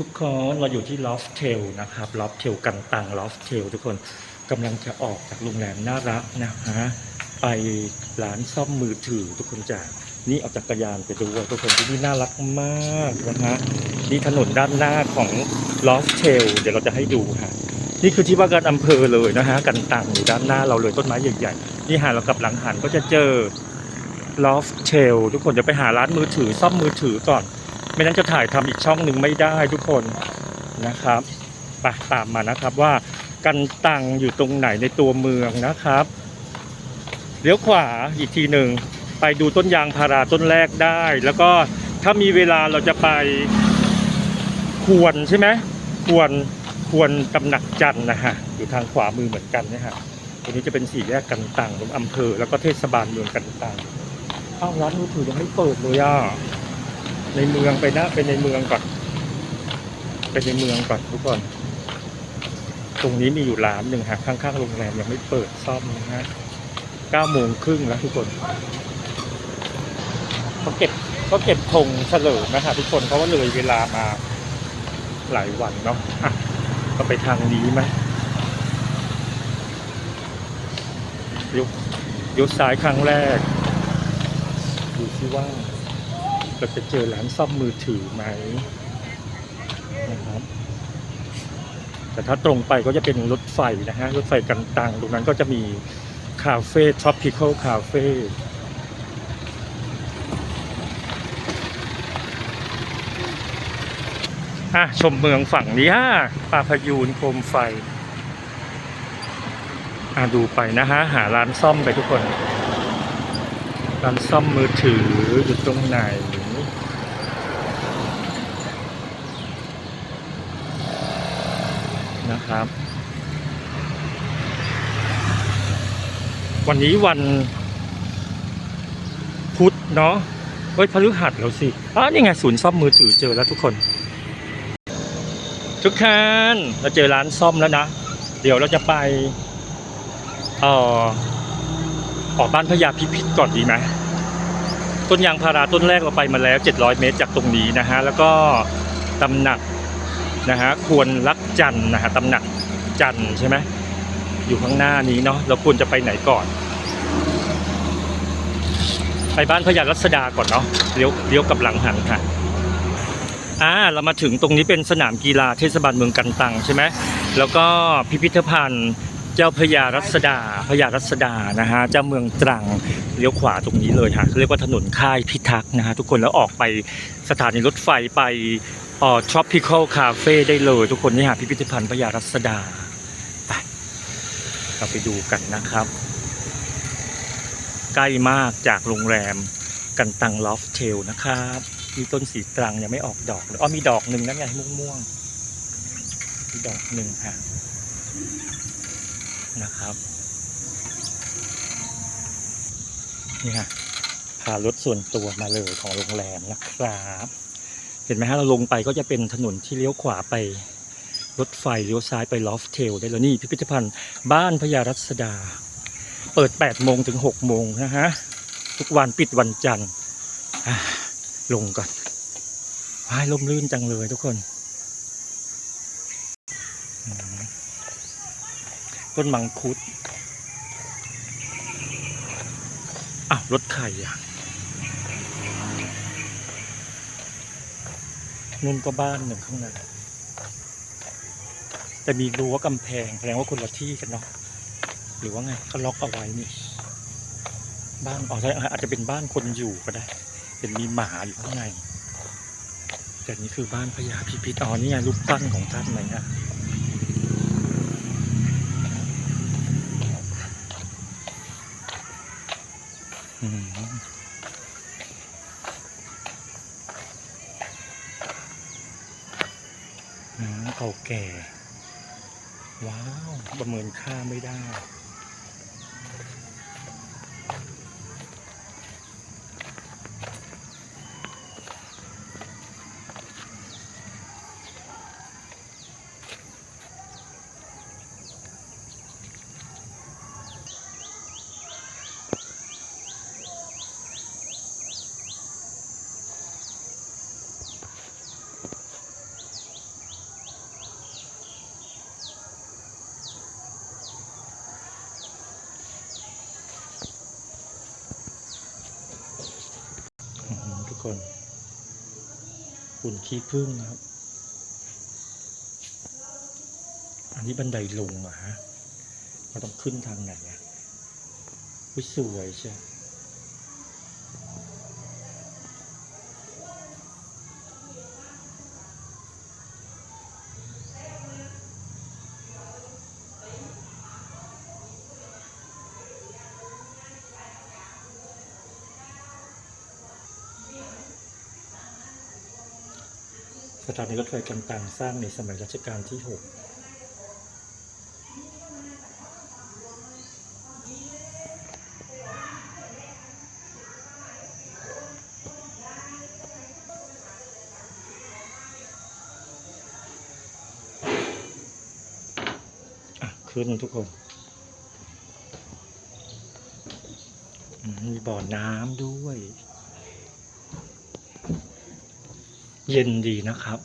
ทุกคนเราอยู่ที่ลอฟเทลนะครับลอฟเทลกันตังลอฟเทลทุกคนกำลังจะออกจากโรงแรมน่ารักนะฮะไปร้านซ่อมมือถือทุกคนจ้ะนี่เอาจักรยานไปดูทุกคนที่นี่น่ารักมากนะฮะนี่ถนนด้านหน้าของลอฟเทลเดี๋ยวเราจะให้ดูฮะนี่คือที่ว่าการอำเภอเลยนะฮะกันตังอยู่ด้านหน้าเราเลยต้นไม้ใหญ่ๆนี่หาเรากลับหลังหันก็จะเจอลอฟเทลทุกคนจะไปหาร้านมือถือซ่อมมือถือก่อน ไม่นั้นจะถ่ายทำอีกช่องหนึ่งไม่ได้ทุกคนนะครับไปตามมานะครับว่ากันตังอยู่ตรงไหนในตัวเมืองนะครับเลี้ยวขวาอีกทีหนึ่งไปดูต้นยางพาราต้นแรกได้ แล้วก็ถ้ามีเวลาเราจะไปควรใช่ไหมควรควรตำหนักจันนะฮะอยู่ทางขวามือเหมือนกันนะฮะตรงนี้จะเป็นสี่แยกกันตังของอำเภอ แล้วก็เทศบาลเมืองกันตังอ้าวร้านมือถือยังไม่เปิดเลยอะ ในเมืองไปนะไปในเมืองก่อนไปในเมืองก่อนทุกคนตรงนี้มีอยู่ร้านหนึ่งฮะข้างๆโรงแรมยังไม่เปิดซ่อมนะฮะเก้าโมงครึ่งแล้วทุกคนเขาเก็บเขาเก็บธงเฉลิมนะฮะทุกคนเพราะว่าเลยเวลามาหลายวันเนาะอะก็ไปทางนี้ไหมยกยกซ้ายครั้งแรกดูซิว่า เราจะเจอร้านซ่อมมือถือไหมนะครับแต่ถ้าตรงไปก็จะเป็นรถไฟนะฮะรถไฟกันตังตรงนั้นก็จะมีคาเฟ่ท็อปพิคอลคาเฟ่อะชมเมืองฝั่งนี้ฮะปลาพยูนโคมไฟ อะดูไปนะฮะ หาร้านซ่อมไปทุกคน ร้านซ่อมมือถืออยู่ตรงไหน นะครับ วันนี้วัน พุธเนาะเฮ้ยพฤหัสแล้วสิอ๋อนี่ไงศูนย์ซ่อมมือถือเจอแล้วทุกคน ทุกท่านเราเจอร้านซ่อมแล้วนะ เดี๋ยวเราจะไปเอ่อออกบ้านพญาพิพิธก่อนดีไหมต้นยางพาราต้นแรกเราไปมาแล้ว 700 เมตรจากตรงนี้นะฮะ แล้วก็ตำหนัก นะฮะควรรักจันนะฮะตำหนักจันใช่ไหมอยู่ข้างหน้านี้เนาะเราควรจะไปไหนก่อน ไปบ้านพญารัศดาก่อนเนาะเลี้ยวเลี้ยวกับหลังหันค่ะอ่าเรามาถึงตรงนี้เป็นสนามกีฬาเทศบาลเมืองกันตังใช่ไหมแล้วก็พิพิธภัณฑ์เจ้าพระยารัศดาพระยารัศดานะฮะเจ้าเมืองตรังเลี้ยวขวาตรงนี้เลยฮะเรียกว่าถนนค่ายพิทักษ์นะฮะทุกคนแล้วออกไปสถานีรถไฟไป อ่อ tropical cafe ได้เลยทุกคนนี่ฮะพิพิธภัณฑ์พระยารัศดา ไป เราไปดูกันนะครับ ใกล้มากจากโรงแรมกันตังลอฟเทลนะครับ มีต้นสีตรังยังไม่ออกดอกเลยอ๋อมีดอกหนึ่งนั่นไงม่วงๆมีดอกหนึ่งฮะนะครับนี่ฮะพารถส่วนตัวมาเลยของโรงแรมนะครับ ห็นไหมฮะเราลงไปก็จะเป็นถนนที่เลี้ยวขวาไปรถไฟเลี้ยวซ้ายไปลอฟเทลได้แล้วนี่พิพิธภัณฑ์บ้านพญารัศดา เปิด 8 โมงถึง 6 โมงนะฮะ ทุกวันปิดวันจันทร์ลงก่อนว้ายลมลื่นจังเลยทุกคน ต้นมังคุดอ้าวรถไข่อะ นุ่นก็บ้านหนึ่งข้างในแต่มีรั้วกำแพงแสดงว่าคนละที่กันเนาะหรือว่าไงเขาล็อกเอาไว้นี่บ้านอ๋อใช่อาจจะเป็นบ้านคนอยู่ก็ได้เป็นมีหมาอยู่ข้างในแต่นี่คือบ้านพญาพิพิธอ๋อนี่ไงรูปปั้นของท่านไหนอะอืม เก่าแก่ ว้าว ประเมินค่าไม่ได้ คนหุ่นขี้พึ่งนะครับ อันนี้บันไดลงอะฮะเราต้องขึ้นทางไหนอะสวยใช่ ถานีรถไฟกันตังสร้างในสมัยรัชกาลที่6อะขึ้นทุกคนมีบ่อน้ำด้วย เย็นดีนะครับ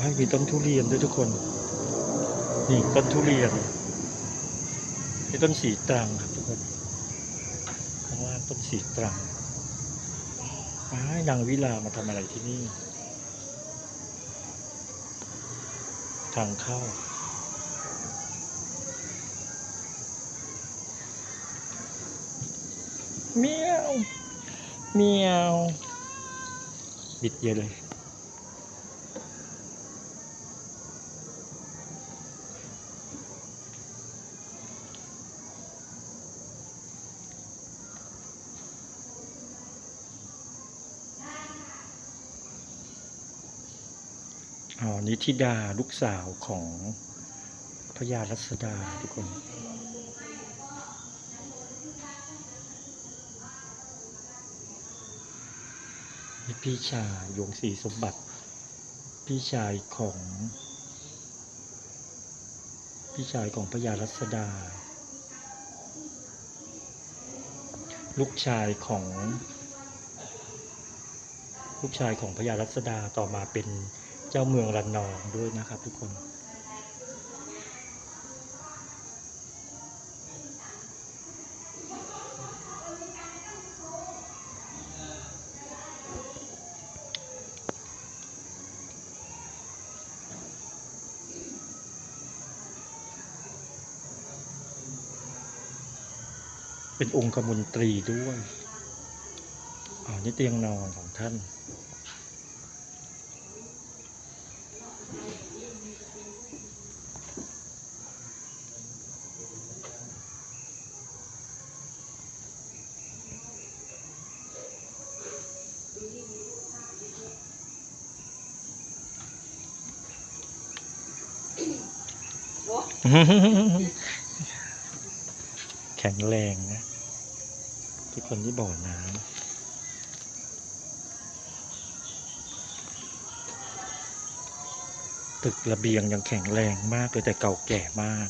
ให้มีต้นทุเรียนด้วยทุกคน นี่ต้นทุเรียนนี่ต้นสีตรังครับทุกคนข้างล่างต้นสีตรัง้ายนางวิลามาทำอะไรที่นี่ ทางเข้า เมียว เมียว บิดเยอะเลย อ๋อนิธิดาลูกสาวของพระยารัศดาทุกคนนี่พี่ชายยงศรีสมบัติ พี่ชายของ พี่ชายของพระยารัศดา ลูกชายของ ลูกชายของพระยารัศดาต่อมาเป็น จ้าเมืองระนองด้วยนะครับทุกคนเป็นองค์กมนตรีด้วยอ๋อนี่เตียงนอนของท่าน แข็งแรงนะ ที่คนที่บ่อน้ำตึกระเบียงยังแข็งแรงมากเลยแต่เก่าแก่มาก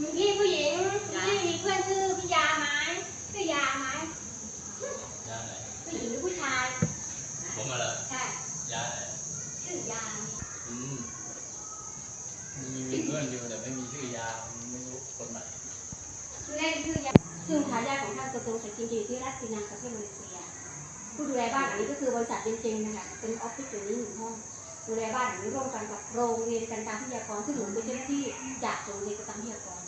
พี่ผู้หญิงพี่มีเพื่อนชื่อพี่ยาไหมชื่อยาไหมยาไหนผู้หญิงหรือผู้ชายผมมาละใช่ยาไหนชื่อยาอืมมีมีเพื่อนอยู่แต่ไม่มีชื่อยาไม่รู้คนไหนชื่อเล่นชื่อยาซึ่งทายาทของท่านกระทรวงเศรษฐกิจอยู่ที่รัฐปินังประเทศมาเลเซียผู้ดูแลบ้านหลังนี้ก็คือบริษัทเจงๆนะคะเป็นออฟฟิศอยู่นี้หนึ่งห้องดูแลบ้านหลังนี้ร่วมกันกับโรงเรียนกันตามพิทยากรซึ่งหนูเป็นเจ้าหน้าที่จากโรงเรียนกันตามพิทยากร